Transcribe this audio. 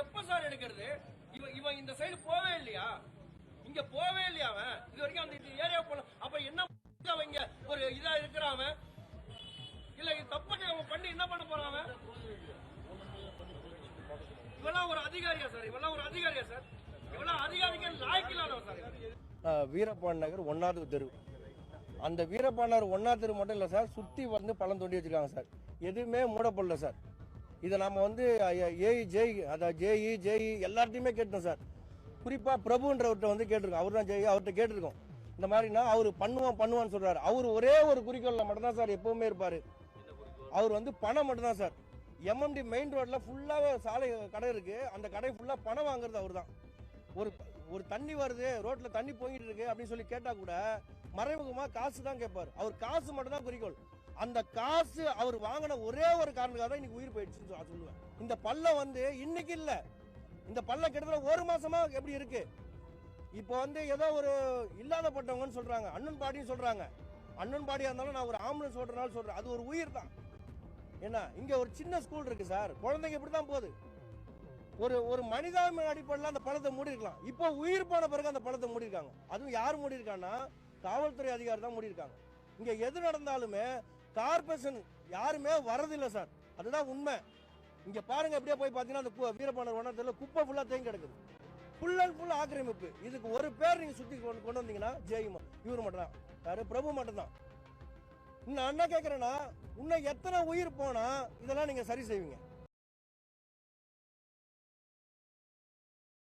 எப்ப சார் எடுக்கிறது? இவன் இவன் இந்த சைடு போவே இல்லையா? இங்க போவே இல்லையா அவன்? இது வரைக்கும் அந்த ஏரியா போல. அப்ப என்ன அவன் ஒரு இதா இருக்கிறான் அவன்? இல்ல இது தப்பு அவன் பண்ணி என்ன பண்ண போறான் அவன்? இவெல்லாம் ஒரு அதிகாரியா சார்? இவெல்லாம் ஒரு அதிகாரியா சார்? இவெல்லாம் அதிகாரிகள் லாய்க்கில்லாதவன் சார் வீரப்பான் நகர் ஒன்னாவது தெரு. அந்த வீரப்பான் நகர் ஒன்னாவது தெரு மட்டும் இல்லை சார். சுற்றி வந்து பழம் தோண்டி வச்சிருக்காங்க சார். எதுவுமே மூடப்படல சார். இதை நாம் வந்து ஏஇ ஜெய் அதான் ஜேஇ ஜேஇ எல்லார்ட்டையுமே கேட்டோம் சார். குறிப்பாக பிரபுன்றவர்கிட்ட வந்து கேட்டிருக்கோம். அவர் தான் ஜெய் அவர்கிட்ட கேட்டிருக்கோம். இந்த மாதிரினா அவர் பண்ணுவோம் பண்ணுவான்னு சொல்கிறார் அவர் ஒரே ஒரு குறிக்கோளில் மட்டும்தான் சார் எப்பவுமே இருப்பார். அவர் வந்து பணம் மட்டும்தான் சார். எம்எம்டி மெயின் ரோட்ல ஃபுல்லாகவே சாலை கடை இருக்கு. அந்த கடை ஃபுல்லாக பணம் வாங்குறது அவர் தான் ஒரு ஒரு தண்ணி வருது ரோட்டில் தண்ணி போயிட்டு இருக்கு அப்படின்னு சொல்லி கேட்டால் கூட மறைமுகமாக காசு தான் கேட்பார் அவர் காசு மட்டும்தான் குறிக்கோள். அந்த காசு அவர் வாங்கின ஒரே ஒரு காரணத்துக்காக தான் இன்னைக்கு உயிர் போயிடுச்சுன்னு சொல்ல- சொல்லுவேன். இந்த பள்ளம் வந்து இன்னைக்கு இல்லை. இந்த பள்ளம் கிட்டத்தட்ட ஒரு மாசமா எப்படி இருக்கு? இப்போ வந்து ஏதோ ஒரு இல்லாதப்பட்டவங்கன்னு சொல்றாங்க. அண்ணன் பாடின்னு சொல்றாங்க. அண்ணன் பாடியா இருந்தாலும் நான் ஒரு ஆம்புலன்ஸ் ஓட்டுறனால சொல்றேன். அது ஒரு உயிர் தான். என்ன இங்க ஒரு சின்ன ஸ்கூல் இருக்கு சார். குழந்தைங்க இப்படி தான் போகுது. ஒரு ஒரு மனிதாபிமான அடிப்படையில் அந்த பழத்தை மூடிருக்கலாம் இப்போ உயிர் போன பிறகு அந்த பழத்தை மூடிருக்காங்க அதுவும் யார் மூடிருக்காங்கன்னா காவல்துறை அதிகாரி தான் மூடிருக்காங்க இங்கே எது நடந்தாலுமே கார்பரேஷன் யாருமே வரதில்லை சார் அதுதான் உண்மை. இங்க பாருங்க அப்படியே போய் பாத்தீங்கன்னா அந்த வீரபாண்டர் வனத்துல குப்பை ஃபுல்லா தேங்கி கிடக்குது. ஃபுல் அண்ட் ஃபுல் ஆக்கிரமிப்பு. இதுக்கு ஒரு பேர் நீங்க சுத்தி கொண்டு கொண்டு வந்தீங்கன்னா ஜெயிமா இவர் மட்டும் தான் யாரு? பிரபு மட்டும் தான் இன்னும் என்ன கேட்குறேன்னா இன்னும் எத்தனை உயிர் போனா இதெல்லாம் நீங்க சரி செய்வீங்க.